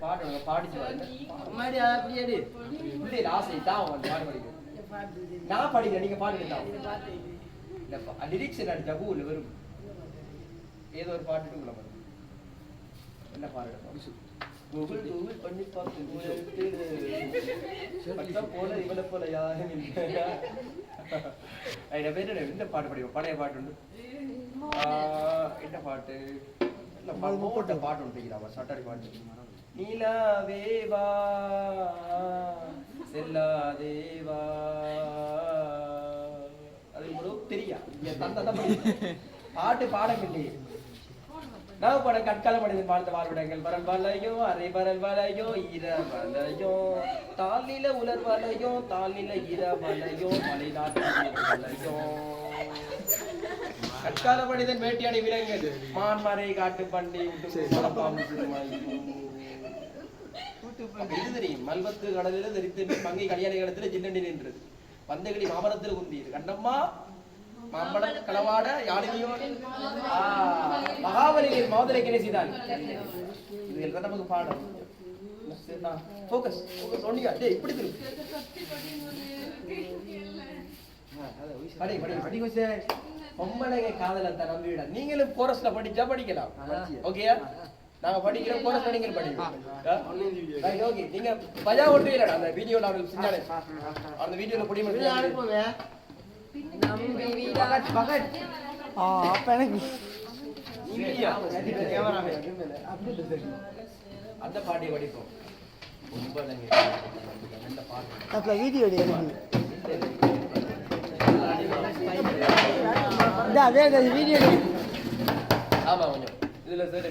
பாடுங்க பாடிச்சு பாருங்க முன்னாடி அப்படியே எடு. பிள்ளை ஆசை தான் அவன் பாடு படிக்கும் நான் படிக்கிறேன் நீங்க பாடுங்க தான் இந்த லிரிக்ஸ் என்ன ஜபூல வரும். ஏதோ ஒரு பாட்டு உள்ள வரும் என்ன பாடு கூகுள் கூகுள் பண்ணி பார்த்து பட்டம் போல இவளை போல யாரும் இல்லை என்ன பேர் என்ன இந்த பாட்டு படிக்கும் பழைய பாட்டு உண்டு. ஆஹ், என்ன பாட்டு? இல்ல போட்ட நம்ம சட்டாரி பாட்டு நீலாவேவா செல்லாதேவா. அது உங்களுக்கு தெரியா. பாட்டு பாடமில்லை நான் பட கற்கால மனிதன் வாழ்ந்த வாழ்விடங்கள். பரல் வலையோ அரை பரல் வலையோ ஈர வலையோ. தாளில உலர் வலையோ தாளில ஈர வலையோ மலை நாட்டு வலையோ. கற்கால மனிதன் வேட்டையாடி விலங்கு மான்மறை காட்டு. அப்ப இது தெரியும். மல்வத்து கடலில தெரித்து மங்கை கல்யாண இடத்துல ஜில்லண்டி நின்று பந்தகளி மாமரத்தில் குந்தியது. கண்டம்மா மாம்பழம் களவாட யாழினியோடு மகாபலியில் மாதுளை கிணை செய்தான் இதுகள் தான் நமக்கு பாடம். ஃபோக்கஸ் ஃபோக்கஸ் ஒன்னியா டேய் இப்படி திரு படி படி படி கொசே பொம்மளைங்க காதல நம்பிவிட நீங்களும் கோரஸ்ல படிச்சா படிக்கலாம். ஓகேயா நாங்க படிக்கிறோம் கோரஸ்ல நீங்கள் படிங்க. ரைட் ஓகே நீங்க பஜா ஒட்டு இல்லடா அந்த வீடியோல அவங்களுக்கு சின்னாலே அந்த வீடியோல பொடி மட்டும் அனுப்புவே. நம்பி வீடா. பகட் பகட் ஆ அப்ப எனக்கு. அந்த பாட்டியை படிப்போம். ரொம்ப பாட்டு வீடியோ. இந்த அதே வீடியோ ஆமா கொஞ்சம். இதுல சரி